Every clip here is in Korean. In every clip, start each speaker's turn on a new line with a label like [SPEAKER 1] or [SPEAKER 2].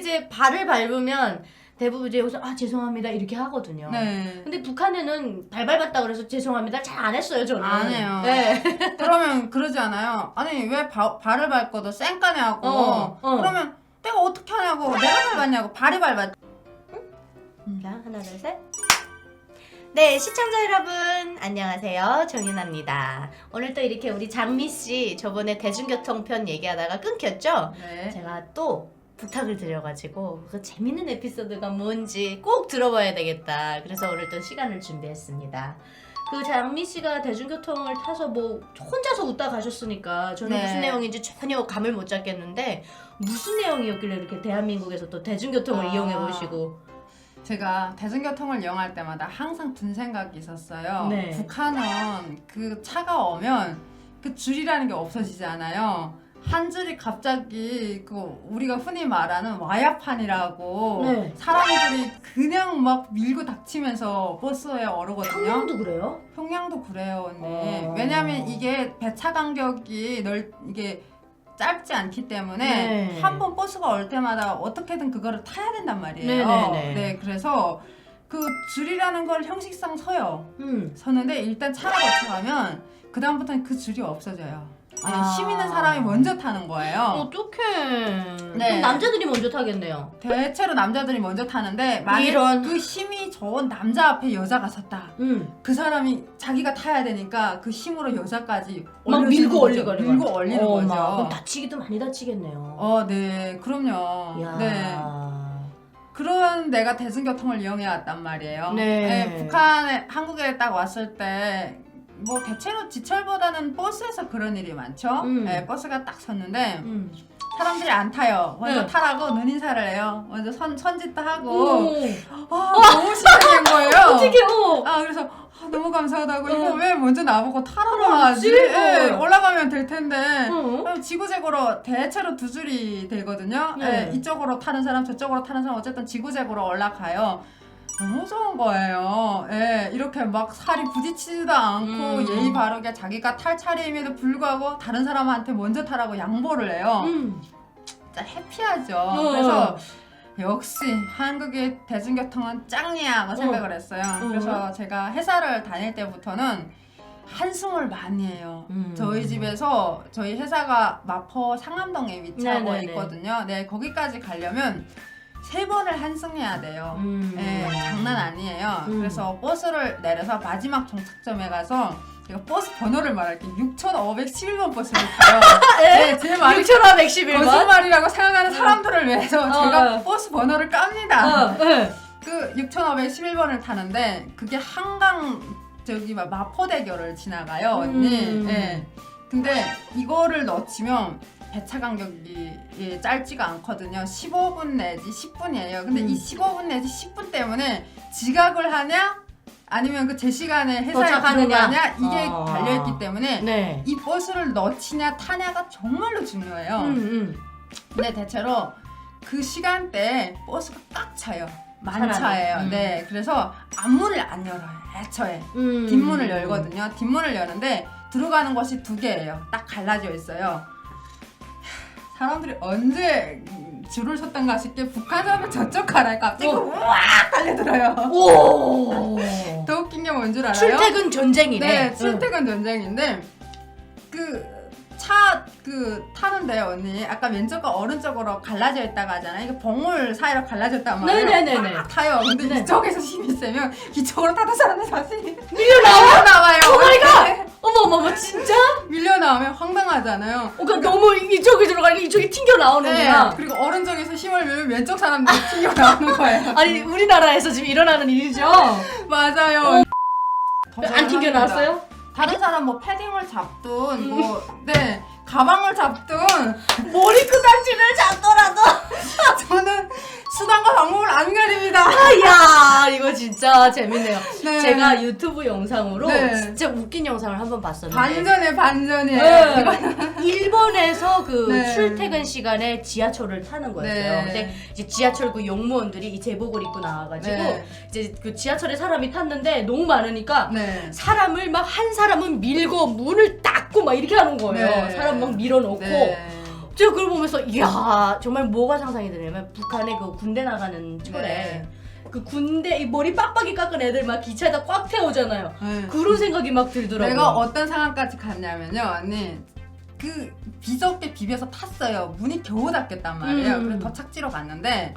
[SPEAKER 1] 이제 발을 밟으면 대부분 이제 여기서 아 죄송합니다 이렇게 하거든요.
[SPEAKER 2] 네.
[SPEAKER 1] 근데 북한에는 발 밟았다 그래서 죄송합니다 잘 안 했어요 저는.
[SPEAKER 2] 안 해요.
[SPEAKER 1] 네.
[SPEAKER 2] 그러면 그러지 않아요. 아니 왜 바, 발을 밟고도 쌩까네 하고
[SPEAKER 1] 어, 어.
[SPEAKER 2] 그러면 내가 어떻게 하냐고 내가 밟았냐고 발이 밟았.
[SPEAKER 1] 자 하나 둘 셋. 네 시청자 여러분 안녕하세요 정윤아입니다. 오늘 또 이렇게 우리 장미 씨 저번에 대중교통편 얘기하다가 끊겼죠?
[SPEAKER 2] 네.
[SPEAKER 1] 제가 또 부탁을 드려가지고 그 재밌는 에피소드가 뭔지 꼭 들어봐야 되겠다. 그래서 오늘 또 시간을 준비했습니다. 그 장미 씨가 대중교통을 타서 뭐 혼자서 웃다 가셨으니까 저는
[SPEAKER 2] 네.
[SPEAKER 1] 무슨 내용인지 전혀 감을 못 잡겠는데 무슨 내용이었길래 이렇게 대한민국에서 또 대중교통을
[SPEAKER 2] 아.
[SPEAKER 1] 이용해 보시고
[SPEAKER 2] 제가 대중교통을 이용할 때마다 항상 든 생각이 있었어요.
[SPEAKER 1] 네.
[SPEAKER 2] 북한은 그 차가 오면 그 줄이라는 게 없어지잖아요. 한 줄이 갑자기 그 우리가 흔히 말하는 와야판이라고
[SPEAKER 1] 네.
[SPEAKER 2] 사람들이 그냥 막 밀고 닥치면서 버스에 오르거든요.
[SPEAKER 1] 평양도 그래요?
[SPEAKER 2] 평양도 그래요, 언니.
[SPEAKER 1] 어.
[SPEAKER 2] 왜냐면 이게 배차 간격이 넓 이게 짧지 않기 때문에
[SPEAKER 1] 네.
[SPEAKER 2] 한 번 버스가 올 때마다 어떻게든 그거를 타야 된단 말이에요.
[SPEAKER 1] 네 네 네.
[SPEAKER 2] 네, 그래서 그 줄이라는 걸 형식상 서요.
[SPEAKER 1] 음.
[SPEAKER 2] 서는데 일단 차가 도착하면 그 다음부터는 그 줄이 없어져요. 네,
[SPEAKER 1] 아.
[SPEAKER 2] 힘 있는 사람이 먼저 타는 거예요.
[SPEAKER 1] 어떡해.
[SPEAKER 2] 네.
[SPEAKER 1] 그럼 남자들이 먼저 타겠네요.
[SPEAKER 2] 대체로 남자들이 먼저 타는데 만약
[SPEAKER 1] 이런.
[SPEAKER 2] 그 힘이 좋은 남자 앞에 여자가 섰다.
[SPEAKER 1] 음.
[SPEAKER 2] 그 사람이 자기가 타야 되니까 그 힘으로 여자까지
[SPEAKER 1] 막
[SPEAKER 2] 올려주는
[SPEAKER 1] 밀고
[SPEAKER 2] 거죠.
[SPEAKER 1] 올리고
[SPEAKER 2] 밀고 올리는
[SPEAKER 1] 어,
[SPEAKER 2] 거죠.
[SPEAKER 1] 막. 그럼 다치기도 많이 다치겠네요.
[SPEAKER 2] 어, 네, 그럼요.
[SPEAKER 1] 야.
[SPEAKER 2] 네, 그런 내가 대중교통을 이용해 왔단 말이에요.
[SPEAKER 1] 네.
[SPEAKER 2] 북한에 한국에 딱 왔을 때. 뭐 대체로 지철보다는 버스에서 그런 일이 많죠.
[SPEAKER 1] 음.
[SPEAKER 2] 네, 버스가 딱 섰는데
[SPEAKER 1] 음.
[SPEAKER 2] 사람들이 안 타요. 먼저
[SPEAKER 1] 네.
[SPEAKER 2] 타라고 눈인사를 해요. 먼저 선 선짓도 하고
[SPEAKER 1] 오.
[SPEAKER 2] 아, 너무 신기한 거예요.
[SPEAKER 1] 어떻게 어?
[SPEAKER 2] 아 그래서 아, 너무 감사하다고
[SPEAKER 1] 어.
[SPEAKER 2] 이거 왜 먼저 나보고 타라고. 하지? 예,
[SPEAKER 1] 어.
[SPEAKER 2] 올라가면 될 텐데
[SPEAKER 1] 어?
[SPEAKER 2] 지구적으로 대체로 두 줄이 되거든요.
[SPEAKER 1] 네.
[SPEAKER 2] 예, 이쪽으로 타는 사람 저쪽으로 타는 사람 어쨌든 지구적으로 올라가요. 너무 좋은 거예요. 예, 이렇게 막 살이 부딪히지도 않고
[SPEAKER 1] 음.
[SPEAKER 2] 예의 바르게 자기가 탈 차례임에도 불구하고 다른 사람한테 먼저 타라고 양보를 해요.
[SPEAKER 1] 음.
[SPEAKER 2] 진짜 해피하죠.
[SPEAKER 1] 어.
[SPEAKER 2] 그래서 역시 한국의 대중교통은 짱이야 하고
[SPEAKER 1] 어.
[SPEAKER 2] 생각을 했어요.
[SPEAKER 1] 어.
[SPEAKER 2] 그래서 제가 회사를 다닐 때부터는 한숨을 많이 해요.
[SPEAKER 1] 음.
[SPEAKER 2] 저희 집에서 저희 회사가 마포 상암동에 위치하고
[SPEAKER 1] 네네네.
[SPEAKER 2] 있거든요. 네, 거기까지 가려면 세 번을 한승해야 돼요.
[SPEAKER 1] 음.
[SPEAKER 2] 네, 장난 아니에요.
[SPEAKER 1] 음.
[SPEAKER 2] 그래서 버스를 내려서 마지막 종착점에 가서 제가 버스 번호를 말할게요. 6,511번 버스를 타요. 네, 제 말이
[SPEAKER 1] 6,111번.
[SPEAKER 2] 거짓말이라고 생각하는 사람들을 위해서
[SPEAKER 1] 어,
[SPEAKER 2] 제가
[SPEAKER 1] 어.
[SPEAKER 2] 버스 번호를 깝니다.
[SPEAKER 1] 어, 네.
[SPEAKER 2] 그 6,511번을 타는데 그게 한강 저기 막 마포대교를 지나가요, 언니.
[SPEAKER 1] 음.
[SPEAKER 2] 예. 근데 이거를 넣치면 배차 간격이 예, 짧지가 않거든요. 15분 내지 10분이에요. 근데
[SPEAKER 1] 음.
[SPEAKER 2] 이 15분 내지 10분 때문에 지각을 하냐? 아니면 그 제 시간에 회사에
[SPEAKER 1] 도착하느냐?
[SPEAKER 2] 들어가냐? 이게
[SPEAKER 1] 아.
[SPEAKER 2] 달려있기 때문에
[SPEAKER 1] 네.
[SPEAKER 2] 이 버스를 넣치냐 타냐가 정말로 중요해요.
[SPEAKER 1] 음, 음.
[SPEAKER 2] 근데 대체로 그 시간대에 버스가 꽉 차요. 만차예요.
[SPEAKER 1] 음.
[SPEAKER 2] 네, 그래서 앞문을 안 열어요. 애초에
[SPEAKER 1] 음.
[SPEAKER 2] 뒷문을 열거든요. 뒷문을 여는데 들어가는 곳이 두 개예요. 딱 갈라져 있어요. 사람들이 언제 줄을 섰던가 싶게 북한 사람은 저쪽 가라 갑자기
[SPEAKER 1] 어.
[SPEAKER 2] 우악 달려들어요.
[SPEAKER 1] 오.
[SPEAKER 2] 더 웃긴 게 뭔 줄 알아요?
[SPEAKER 1] 출퇴근 전쟁이네.
[SPEAKER 2] 네, 출퇴근 전쟁인데 그 차그 타는데 언니 아까 왼쪽과 오른쪽으로 갈라져 있다가 하잖아요. 이게 봉을 사이로 갈라졌단 말이에요.
[SPEAKER 1] 네네네네.
[SPEAKER 2] 막 타요. 근데
[SPEAKER 1] 네.
[SPEAKER 2] 이쪽에서 힘이 세면 이쪽으로 타던 사람들 자신이
[SPEAKER 1] 밀려 나와?
[SPEAKER 2] 밀려 나와요.
[SPEAKER 1] 오 마이 갓! 어머 어머 어머 진짜?
[SPEAKER 2] 밀려 나오면 황당하잖아요.
[SPEAKER 1] 어, 그러니까 너무 이쪽에 들어가니까 이쪽이 튕겨
[SPEAKER 2] 네.
[SPEAKER 1] 나오는구나.
[SPEAKER 2] 그리고 오른쪽에서 힘을 밀면 왼쪽 사람들이 튕겨 나오는 거예요.
[SPEAKER 1] 아니 우리나라에서 지금 일어나는 일이죠.
[SPEAKER 2] 맞아요. 더
[SPEAKER 1] 안 튕겨 나왔어요?
[SPEAKER 2] 다른 사람 뭐 패딩을 잡든 뭐 네. 가방을 잡든
[SPEAKER 1] 머리끄닥지를 잡더라도.
[SPEAKER 2] 저는 수단과 방법을 안 가립니다.
[SPEAKER 1] 야 이거 진짜 재밌네요.
[SPEAKER 2] 네.
[SPEAKER 1] 제가 유튜브 영상으로
[SPEAKER 2] 네.
[SPEAKER 1] 진짜 웃긴 영상을 한번 봤었는데.
[SPEAKER 2] 반전에 반전이에요.
[SPEAKER 1] 네. 일본에서 그
[SPEAKER 2] 네.
[SPEAKER 1] 출퇴근 시간에 지하철을 타는 거였어요.
[SPEAKER 2] 네.
[SPEAKER 1] 근데 이제 지하철 그 용무원들이 이 제복을 입고 나와가지고
[SPEAKER 2] 네.
[SPEAKER 1] 이제 그 지하철에 사람이 탔는데 너무 많으니까
[SPEAKER 2] 네.
[SPEAKER 1] 사람을 막 한 사람은 밀고 문을 닫고 막 이렇게 하는 거예요.
[SPEAKER 2] 네.
[SPEAKER 1] 사람 막 밀어넣고
[SPEAKER 2] 네.
[SPEAKER 1] 제가 그걸 보면서 이야 정말 뭐가 상상이 되냐면 북한의 그 군대 나가는 철에
[SPEAKER 2] 네.
[SPEAKER 1] 그 군대 이 머리 빡빡이 깎은 애들 막 기차에다 꽉 태우잖아요.
[SPEAKER 2] 네.
[SPEAKER 1] 그런 생각이 막 들더라고요.
[SPEAKER 2] 내가 어떤 상황까지 갔냐면요, 언니. 그 비석에 비벼서 탔어요. 문이 겨우 닫겠단 말이에요.
[SPEAKER 1] 음.
[SPEAKER 2] 그래서 더 착지로 갔는데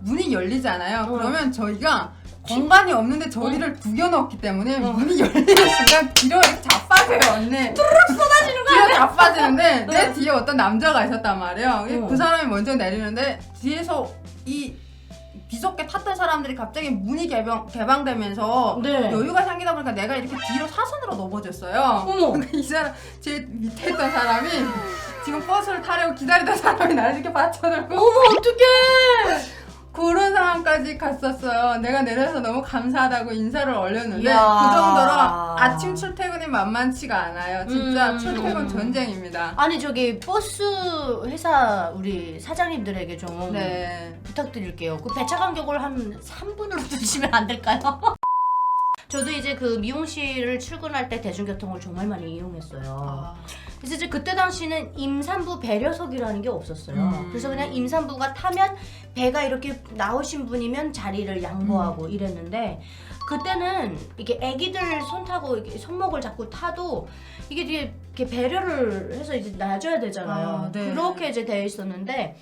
[SPEAKER 2] 문이 열리잖아요.
[SPEAKER 1] 어.
[SPEAKER 2] 그러면 저희가 공간이 없는데 저희를 구겨 넣었기 때문에
[SPEAKER 1] 어.
[SPEAKER 2] 문이 열리는 순간 뒤로 이렇게 자빠져요, 언니. 뚜르륵 쏟아지는 거야. 뒤로 자빠지는데 내 뒤에 어떤 남자가 있었단 말이에요.
[SPEAKER 1] 어.
[SPEAKER 2] 그 사람이 먼저 내리는데 뒤에서 이 비석에 탔던 사람들이 갑자기 문이 개방, 개방되면서
[SPEAKER 1] 네.
[SPEAKER 2] 여유가 생기다 보니까 내가 이렇게 뒤로 사선으로 넘어졌어요.
[SPEAKER 1] 어머.
[SPEAKER 2] 근데 이 사람 제 밑에 있던 사람이 지금 버스를 타려고 기다리던 사람이 나를 이렇게 받쳐들고
[SPEAKER 1] 어머 어떡해.
[SPEAKER 2] 그런 상황까지 갔었어요. 내가 내려서 너무 감사하다고 인사를 올렸는데
[SPEAKER 1] 이야.
[SPEAKER 2] 그 정도로 아침 출퇴근이 만만치가 않아요. 진짜
[SPEAKER 1] 음.
[SPEAKER 2] 출퇴근 전쟁입니다.
[SPEAKER 1] 아니 저기 버스 회사 우리 사장님들에게 좀
[SPEAKER 2] 네.
[SPEAKER 1] 부탁드릴게요. 그 배차 간격을 한 3분으로 두시면 안 될까요? 저도 이제 그 미용실을 출근할 때 대중교통을 정말 많이 이용했어요.
[SPEAKER 2] 아,
[SPEAKER 1] 그래서 이제 그때 당시는 임산부 배려석이라는 게 없었어요.
[SPEAKER 2] 음.
[SPEAKER 1] 그래서 그냥 임산부가 타면 배가 이렇게 나오신 분이면 자리를 양보하고 이랬는데 그때는 이게 아기들 손 타고 이렇게 손목을 잡고 타도 이게 되게 이렇게 배려를 해서 이제 놔줘야 되잖아요.
[SPEAKER 2] 아, 네.
[SPEAKER 1] 그렇게 이제 되어 있었는데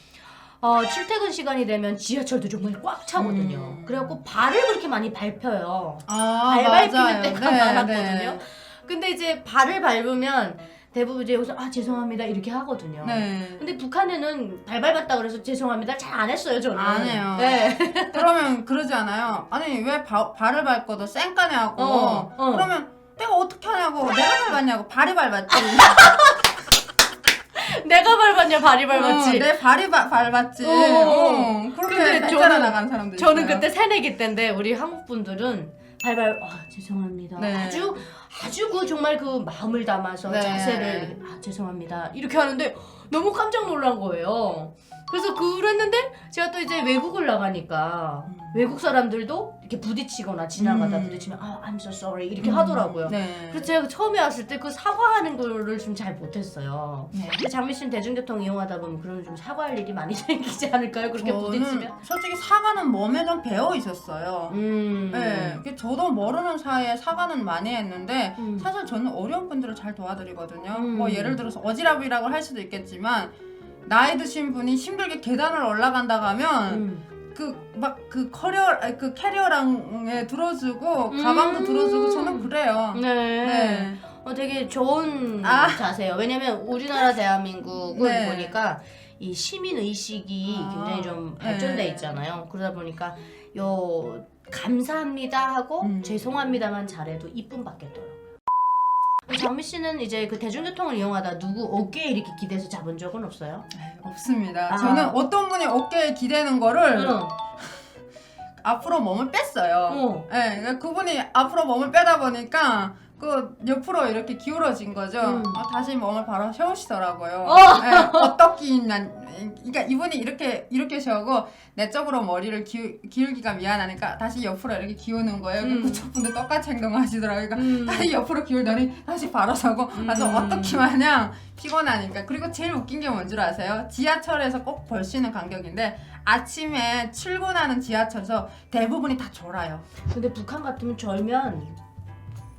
[SPEAKER 1] 어, 출퇴근 시간이 되면 지하철도 정말 꽉 차거든요.
[SPEAKER 2] 음.
[SPEAKER 1] 그래갖고 발을 그렇게 많이 밟혀요.
[SPEAKER 2] 아
[SPEAKER 1] 발 밟히는. 때가
[SPEAKER 2] 네,
[SPEAKER 1] 많았거든요.
[SPEAKER 2] 네.
[SPEAKER 1] 근데 이제 발을 밟으면 대부분 이제 여기서 아 죄송합니다 이렇게 하거든요.
[SPEAKER 2] 네.
[SPEAKER 1] 근데 북한에는 발 밟았다 그래서 죄송합니다 잘 안 했어요 저는.
[SPEAKER 2] 안 해요.
[SPEAKER 1] 네.
[SPEAKER 2] 그러면 그러지 않아요. 아니 왜 바, 발을 밟고도 쌩까냐고.
[SPEAKER 1] 어, 어.
[SPEAKER 2] 그러면 내가 어떻게 하냐고. 내가 밟았냐고. 발이 밟았지.
[SPEAKER 1] 내가 밟았냐 발이 밟았지.
[SPEAKER 2] 어, 내 발이 바, 밟았지.
[SPEAKER 1] 어, 어.
[SPEAKER 2] 어, 그렇게
[SPEAKER 1] 저는-
[SPEAKER 2] 나가는 사람들
[SPEAKER 1] 저는
[SPEAKER 2] 있어요.
[SPEAKER 1] 그때 새내기 때인데 우리 한국 분들은 발발 아 죄송합니다.
[SPEAKER 2] 네.
[SPEAKER 1] 아주 아주 그 정말 그 마음을 담아서
[SPEAKER 2] 네.
[SPEAKER 1] 자세를 아 죄송합니다 이렇게 하는데 너무 깜짝 놀란 거예요. 그래서 그랬는데 제가 또 이제 외국을 나가니까
[SPEAKER 2] 음.
[SPEAKER 1] 외국 사람들도 이렇게 부딪히거나 지나가다
[SPEAKER 2] 음.
[SPEAKER 1] 부딪히면 아 I'm so sorry 이렇게
[SPEAKER 2] 음,
[SPEAKER 1] 하더라고요.
[SPEAKER 2] 네.
[SPEAKER 1] 그래서 제가 처음에 왔을 때 그 사과하는 거를 좀 잘 못했어요.
[SPEAKER 2] 네.
[SPEAKER 1] 근데 장미 씨는 대중교통 이용하다 보면 그런 좀 사과할 일이 많이 생기지 않을까요? 그렇게 부딪히면?
[SPEAKER 2] 솔직히 사과는 몸에 좀 배어 있었어요.
[SPEAKER 1] 음.
[SPEAKER 2] 네, 그 저도 모르는 사이에 사과는 많이 했는데
[SPEAKER 1] 음.
[SPEAKER 2] 사실 저는 어려운 분들을 잘 도와드리거든요.
[SPEAKER 1] 음.
[SPEAKER 2] 뭐 예를 들어서 어지럽이라고 할 수도 있겠지만 나이 드신 분이 힘들게 계단을 올라간다 가면
[SPEAKER 1] 음.
[SPEAKER 2] 그막 그 커리어 아니, 그 캐리어랑에 들어주고
[SPEAKER 1] 음.
[SPEAKER 2] 가방도 들어주고 저는 그래요.
[SPEAKER 1] 네.
[SPEAKER 2] 네.
[SPEAKER 1] 어, 되게 좋은
[SPEAKER 2] 아.
[SPEAKER 1] 자세요. 왜냐면 우리나라 대한민국은
[SPEAKER 2] 네.
[SPEAKER 1] 보니까 이 시민 의식이
[SPEAKER 2] 아.
[SPEAKER 1] 굉장히 좀 발전돼
[SPEAKER 2] 네.
[SPEAKER 1] 있잖아요. 그러다 보니까 요 감사합니다 하고
[SPEAKER 2] 음.
[SPEAKER 1] 죄송합니다만 잘해도 이쁨 받겠더라고요. 장미 씨는 이제 그 대중교통을 이용하다 누구 어깨에 이렇게 기대서 잡은 적은 없어요?
[SPEAKER 2] 에이, 없습니다.
[SPEAKER 1] 아.
[SPEAKER 2] 저는 어떤 분이 어깨에 기대는 거를
[SPEAKER 1] 응.
[SPEAKER 2] 앞으로 몸을 뺐어요.
[SPEAKER 1] 어.
[SPEAKER 2] 네, 그분이 앞으로 몸을 빼다 보니까 그 옆으로 이렇게 기울어진 거죠.
[SPEAKER 1] 음.
[SPEAKER 2] 어, 다시 몸을 바로 세우시더라고요.
[SPEAKER 1] 어.
[SPEAKER 2] 네, 어떻긴 난 그러니까 이분이 이렇게 이렇게 세우고 내 쪽으로 머리를 기울, 기울기가 미안하니까 다시 옆으로 이렇게 기우는 거예요.
[SPEAKER 1] 음.
[SPEAKER 2] 그쪽분도 똑같이 행동하시더라고요. 그러니까
[SPEAKER 1] 음.
[SPEAKER 2] 다시 옆으로 기울더니 다시 바로 서고 아주
[SPEAKER 1] 음.
[SPEAKER 2] 어떻게 마냥 피곤하니까 그리고 제일 웃긴 게 뭔 줄 아세요? 지하철에서 꼭 볼 수 있는 간격인데 아침에 출근하는 지하철에서 대부분이 다 졸아요.
[SPEAKER 1] 근데 북한 같으면 절면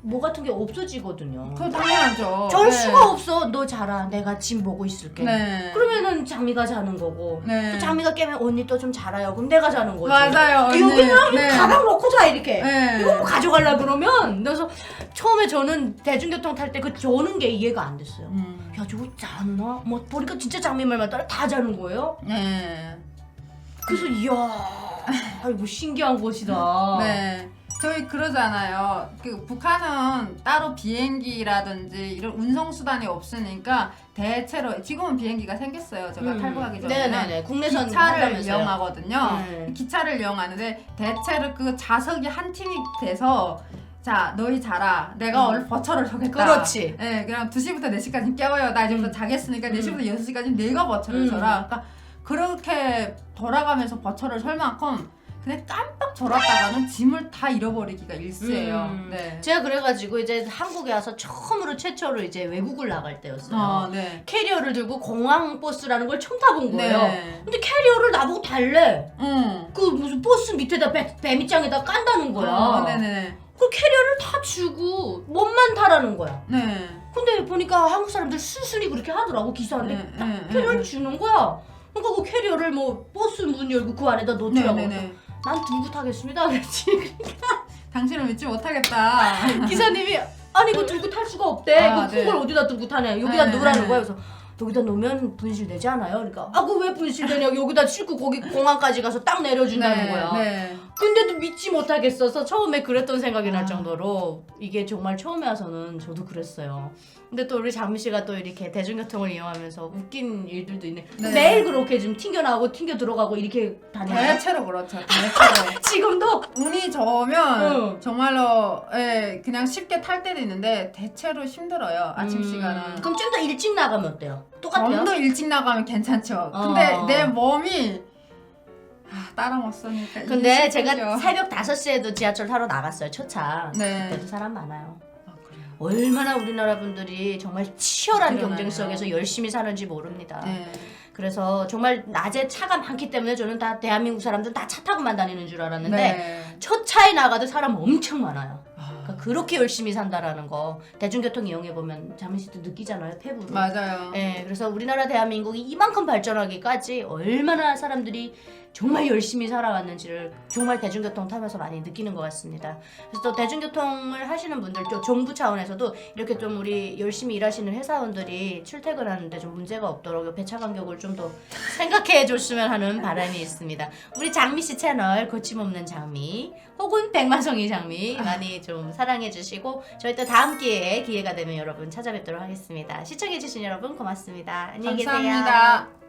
[SPEAKER 1] 뭐 같은 게 없어지거든요.
[SPEAKER 2] 그거 당연하죠.
[SPEAKER 1] 절
[SPEAKER 2] 네.
[SPEAKER 1] 수가 없어. 너 자라. 내가 짐 보고 있을게.
[SPEAKER 2] 네.
[SPEAKER 1] 그러면은 장미가 자는 거고.
[SPEAKER 2] 네.
[SPEAKER 1] 또 장미가 깨면 언니 또 좀 자라요. 그럼 내가 자는 거지.
[SPEAKER 2] 맞아요. 언니.
[SPEAKER 1] 여기는
[SPEAKER 2] 네.
[SPEAKER 1] 가방 놓고 자 이렇게.
[SPEAKER 2] 네.
[SPEAKER 1] 이거 뭐 가져갈라 그러면 그래서 처음에 저는 대중교통 탈 때그 조는 게 이해가 안 됐어요.
[SPEAKER 2] 음.
[SPEAKER 1] 야 저거 자나? 뭐 보니까 진짜 장미 말만 따라 다 자는 거예요.
[SPEAKER 2] 네.
[SPEAKER 1] 그래서 이야, 아이고 신기한 곳이다.
[SPEAKER 2] 네. 저희 그러잖아요. 그 북한은 따로 비행기라든지 이런 운송 수단이 없으니까 대체로 지금은 비행기가 생겼어요. 제가
[SPEAKER 1] 음.
[SPEAKER 2] 탈북하기 전에는
[SPEAKER 1] 네네네. 국내선
[SPEAKER 2] 기차를
[SPEAKER 1] 한다면서요.
[SPEAKER 2] 이용하거든요.
[SPEAKER 1] 네.
[SPEAKER 2] 기차를 이용하는데 대체로 그 좌석이 한 팀이 돼서 자 너희 자라 내가
[SPEAKER 1] 음.
[SPEAKER 2] 오늘 버처를 서겠다
[SPEAKER 1] 그렇지.
[SPEAKER 2] 네 그럼 2시부터 4시까지 깨워요 나 이제부터
[SPEAKER 1] 음.
[SPEAKER 2] 자겠으니까
[SPEAKER 1] 음.
[SPEAKER 2] 4시부터 6시까지 내가 버처를
[SPEAKER 1] 음.
[SPEAKER 2] 서라 그러니까 그렇게 돌아가면서 버처를 설 만큼 그냥 깜빡 졸았다가는 짐을 다 잃어버리기가 일쑤예요.
[SPEAKER 1] 음.
[SPEAKER 2] 네.
[SPEAKER 1] 제가 그래가지고 이제 한국에 와서 처음으로 최초로 이제 외국을 나갈 때였어요.
[SPEAKER 2] 어, 네.
[SPEAKER 1] 캐리어를 들고 공항 버스라는 걸 처음 타본 거예요.
[SPEAKER 2] 네.
[SPEAKER 1] 근데 캐리어를 나보고 달래.
[SPEAKER 2] 응.
[SPEAKER 1] 그 무슨 버스 밑에다 배, 배밑장에다 깐다는 거야.
[SPEAKER 2] 어, 네네.
[SPEAKER 1] 그 캐리어를 다 주고 몸만 타라는 거야.
[SPEAKER 2] 네.
[SPEAKER 1] 근데 보니까 한국 사람들 순순히 그렇게 하더라고 기사한테
[SPEAKER 2] 네,
[SPEAKER 1] 딱
[SPEAKER 2] 네,
[SPEAKER 1] 캐리어를
[SPEAKER 2] 네.
[SPEAKER 1] 주는 거야. 그러니까 그 캐리어를 뭐 버스 문 열고 그 안에다 넣더라고.
[SPEAKER 2] 네 네 네.
[SPEAKER 1] 난 들고 타겠습니다. 그랬지.
[SPEAKER 2] 당신을 믿지 못하겠다.
[SPEAKER 1] 기사님이 아니 이거 들고 탈 수가 없대.
[SPEAKER 2] 아,
[SPEAKER 1] 이거
[SPEAKER 2] 네.
[SPEAKER 1] 그걸 어디다 들고 타냐. 여기다
[SPEAKER 2] 네,
[SPEAKER 1] 넣으라는
[SPEAKER 2] 네.
[SPEAKER 1] 거야. 그래서 여기다 놓으면 분실 되지 않아요? 그러니까 아 그 왜 분실되냐? 여기다 싣고 거기 공항까지 가서 딱 내려준다는 거야.
[SPEAKER 2] 네.
[SPEAKER 1] 근데도 믿지 못하겠어서 처음에 그랬던 생각이 날
[SPEAKER 2] 아.
[SPEAKER 1] 정도로 이게 정말 처음에 와서는 저도 그랬어요. 근데 또 우리 장미 씨가 또 이렇게 대중교통을 이용하면서 웃긴 일들도 있네.
[SPEAKER 2] 네.
[SPEAKER 1] 매일 그렇게 좀 튕겨 나오고 튕겨 들어가고 이렇게 다녀요.
[SPEAKER 2] 대체로 그렇죠. 대체로.
[SPEAKER 1] 지금도
[SPEAKER 2] 운이 좋으면
[SPEAKER 1] 응.
[SPEAKER 2] 정말로 예, 그냥 쉽게 탈 때도 있는데 대체로 힘들어요. 아침
[SPEAKER 1] 음,
[SPEAKER 2] 시간은.
[SPEAKER 1] 그럼 좀 더 일찍 나가면 어때요? 똑같아요?
[SPEAKER 2] 좀 더 일찍 나가면 괜찮죠.
[SPEAKER 1] 어.
[SPEAKER 2] 근데 내 몸이 아, 따라 못 쓰니까.
[SPEAKER 1] 근데. 제가 새벽 5시에도 지하철 타러 나갔어요. 첫차.
[SPEAKER 2] 네.
[SPEAKER 1] 그때도 사람 많아요.
[SPEAKER 2] 아, 그래요.
[SPEAKER 1] 얼마나 우리나라 분들이 정말 치열한
[SPEAKER 2] 그러나요.
[SPEAKER 1] 경쟁 속에서 열심히 사는지 모릅니다.
[SPEAKER 2] 네.
[SPEAKER 1] 그래서 정말 낮에 차가 많기 때문에 저는 다 대한민국 사람들 다 차 타고만 다니는 줄 알았는데
[SPEAKER 2] 네.
[SPEAKER 1] 첫 차에 나가도 사람 엄청 많아요. 그렇게 열심히 산다라는 거 대중교통 이용해 보면 장민 씨도 느끼잖아요. 페브로.
[SPEAKER 2] 맞아요.
[SPEAKER 1] 예, 그래서 우리나라 대한민국이 이만큼 발전하기까지 얼마나 사람들이 정말 열심히 살아왔는지를 정말 대중교통 타면서 많이 느끼는 것 같습니다. 그래서 또 대중교통을 하시는 분들, 또 정부 차원에서도 이렇게 좀 우리 열심히 일하시는 회사원들이 출퇴근하는데 좀 문제가 없도록 배차 간격을 좀 더 생각해 줬으면 하는 바람이 있습니다. 우리 장미 씨 채널 고침없는 장미 혹은 백마성이 장미 많이 좀 사랑해 주시고 저희 또 다음 기회에 기회가 되면 여러분 찾아뵙도록 하겠습니다. 시청해 주신 여러분 고맙습니다. 안녕히 계세요.
[SPEAKER 2] 감사합니다.